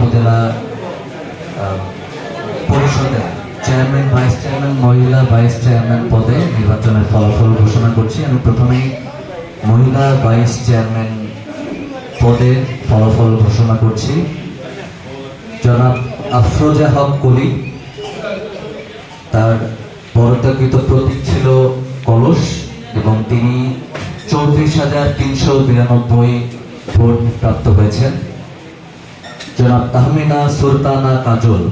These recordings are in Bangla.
উপজেলা পরিষদের চেয়ারম্যান ভাইস চেয়ারম্যান মহিলা ভাইস চেয়ারম্যান পদে নির্বাচনের ফলাফল ঘোষণা করছি। আমি প্রথমেই মহিলা ভাইস চেয়ারম্যান পদের ফলাফল ঘোষণা করছি। জনাব আফরোজা হক কলি, তার বরাদ্দকৃত প্রতীক ছিল কলস এবং তিনি চৌত্রিশ হাজার তিনশো বিরানব্বই ভোট প্রাপ্ত হয়েছেন। জনাব তাহমিনা সুলতানা কাজল।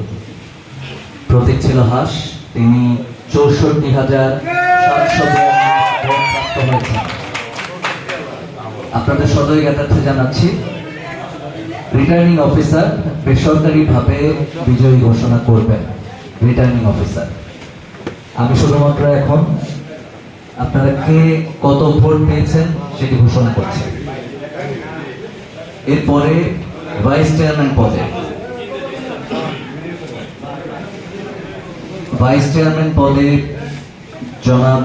প্রতীক ছিল হাস, তিনি চৌষট্টি হাজার আপনাদের সদয় জ্ঞাতার্থে জানাচ্ছি, রিটার্নিং অফিসার বেসরকারিভাবে বিজয়ী ঘোষণা করবেন, রিটার্নিং অফিসার। আমি শুধুমাত্র এখন আপনারা কে কত ভোট পেয়েছেন সেটি ঘোষণা করছি। এরপরে ভাইস চেয়ারম্যান পদে। ভাইস চেয়ারম্যান পদে জনাব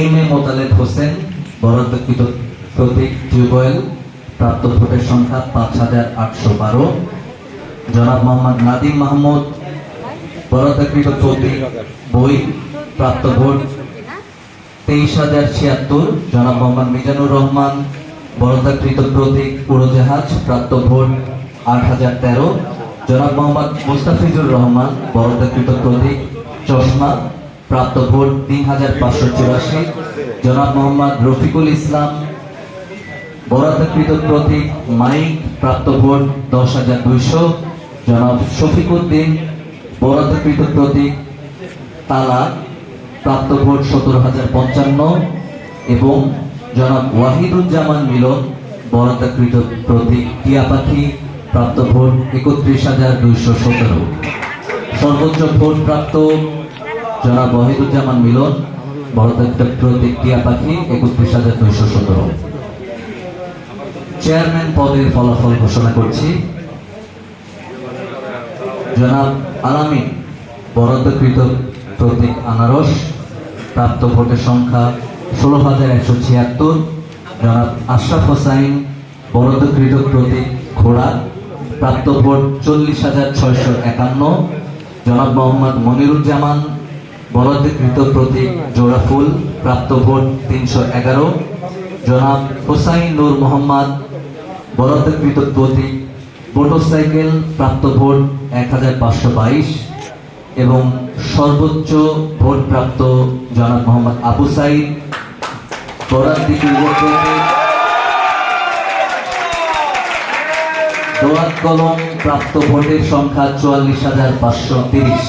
এম এ মোতালেব হোসেন, বরাদ্দকৃত প্রতীক টিউবওয়েল, প্রাপ্ত ভোটের সংখ্যা পাঁচ হাজার আটশো বারো। জনাব মোহাম্মদ নাদিম মাহমুদ, বরাদ্দকৃত প্রতীক বই, প্রাপ্ত ভোট তেইশ হাজার ছিয়াত্তর। জনাব মোহাম্মদ মিজানুর রহমান বরাদ্দকৃত প্রতীক উড়োজাহাজ প্রাপ্ত ভোট আট হাজার তেরো। জনাব মোহাম্মদ মুস্তাফিজুর রহমান বরাদ্দকৃত প্রতীক চশমা প্রাপ্ত ভোট তিন হাজার পাঁচশো চুরাশি। জনাব মোহাম্মদ রফিকুল ইসলাম বরাদ্দকৃত প্রতীক মাইক প্রাপ্ত ভোট দশ হাজার দুইশো। জনাব শফিকুদ্দিন বরাদ্দকৃত প্রতীক তালা প্রাপ্ত ভোট সতেরো হাজার পঞ্চান্ন। এবং জনাব ওয়াহিদুজ্জামান মিলন বরাদ্দকৃত প্রতীক টিয়া পাখি, প্রাপ্ত ভোট একত্রিশ হাজার দুইশো সতেরো। সর্বোচ্চ ভোট প্রাপ্ত জনাব ওয়াহিদুজ্জামান মিলন বরাদ্দকৃত প্রতীক টিয়া পাখি একত্রিশ হাজার দুইশো সতেরো। চেয়ারম্যান পদের ফলাফল ঘোষণা করছি। জনাব আলামিন বরাদ্দকৃত প্রতীক আনারস, প্রাপ্ত ভোটের সংখ্যা ষোলো হাজার একশো ছিয়াত্তর জনাব আশরাফ হোসাইন বরাদ্দকৃত প্রতীক ঘোড়া, প্রাপ্ত ভোট চল্লিশ হাজার ছয়শো একান্ন। জনাব মোহাম্মদ মনিরুজ্জামান বরাদ্দকৃত প্রতীক জোড়াফুল প্রাপ্ত ভোট তিনশো এগারো। জনাব হোসাইন নূর মোহাম্মদ বরাদ্দকৃত প্রতীক মোটরসাইকেল, প্রাপ্ত ভোট এক হাজার পাঁচশো বাইশ। এবং সর্বোচ্চ ভোট প্রাপ্ত জনাব মোহাম্মদ আবু সাইদ দোয়াত কলম প্রাপ্ত ভোটের সংখ্যা চুয়াল্লিশ হাজার পাঁচশো তিরিশ।